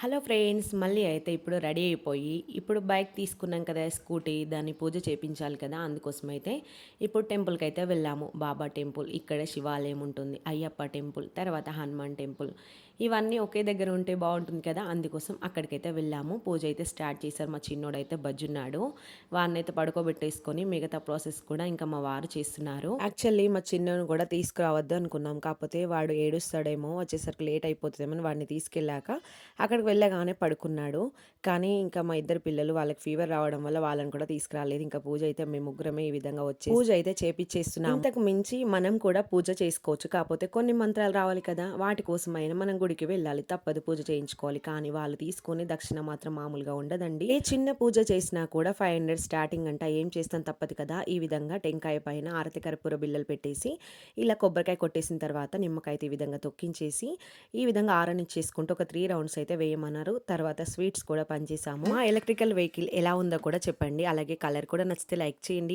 Hello friends మళ్ళీ అయితే ఇప్పుడు రెడీ అయిపోయి ఇప్పుడు బైక్ తీసుకున్నాం కదా స్కూటీ దాన్ని పూజ చేపించాలి కదా అందుకోసం అయితే ఇప్పుడు టెంపుల్కి అయితే వెళ్ళాము. బాబా టెంపుల్ ఇక్కడ శివాలయం ఉంటుంది అయ్యప్ప టెంపుల్ తర్వాత హనుమాన్ టెంపుల్. ఇవన్నీ ఒకే దగ్గర ఉంటే బాగుంటుంది కదా అందుకోసం అక్కడికైతే వెళ్ళాము. పూజ అయితే స్టార్ట్ చేశారు మా చిన్నోడు అయితే బజ్జున్నాడు. వాడిని అయితే పడుకోబెట్టేసుకొని మిగతా ప్రాసెస్ కూడా ఇంకా మా వారు చేస్తున్నారు. యాక్చువల్లీ మా చిన్నోడు కూడా తీసుకురావద్దు అనుకున్నాం కాకపోతే వాడు ఏడుస్తాడేమో వచ్చేసరికి లేట్ అయిపోతుందేమో వాడిని తీసుకెళ్ళాక అక్కడికి వెళ్ళగానే పడుకున్నాడు. కానీ ఇంకా మా ఇద్దరు పిల్లలు వాళ్ళకి ఫీవర్ రావడం వల్ల వాళ్ళని కూడా తీసుకురాలేదు. ఇంకా పూజ అయితే మేము ముగ్గురమే ఈ విధంగా వచ్చి పూజ అయితే చేపించేస్తున్నాం ఇంతకు మించి మనం కూడా పూజ చేసుకోవచ్చు. కాకపోతే కొన్ని మంత్రాలు రావాలి కదా వాటి కోసమైనా మనం గుడికి వెళ్ళాలి. తప్పదు పూజ చేయించుకోవాలి. కానీ వాళ్ళు తీసుకుని దక్షిణ మాత్రం మామూలుగా ఉండదండి. ఏ చిన్న పూజ చేసినా కూడా ఫైవ్ హండ్రెడ్ స్టార్టింగ్ అంట ఏం చేస్తాం తప్పదు కదా. ఈ విధంగా టెంకాయ పైన ఆరతి కర్పూర బిల్లలు పెట్టేసి ఇలా కొబ్బరికాయ కొట్టేసిన తర్వాత నిమ్మకాయ ఈ విధంగా తొక్కించేసి ఈ విధంగా ఆరనిచ్చేసుకుంటూ ఒక త్రీ రౌండ్స్ అయితే చేయమన్నారు. తర్వాత స్వీట్స్ కూడా పనిచేసాము మా ఎలక్ట్రికల్ వెహికల్ ఎలా ఉందో కూడా చెప్పండి. అలాగే కలర్ కూడా నచ్చితే లైక్ చేయండి.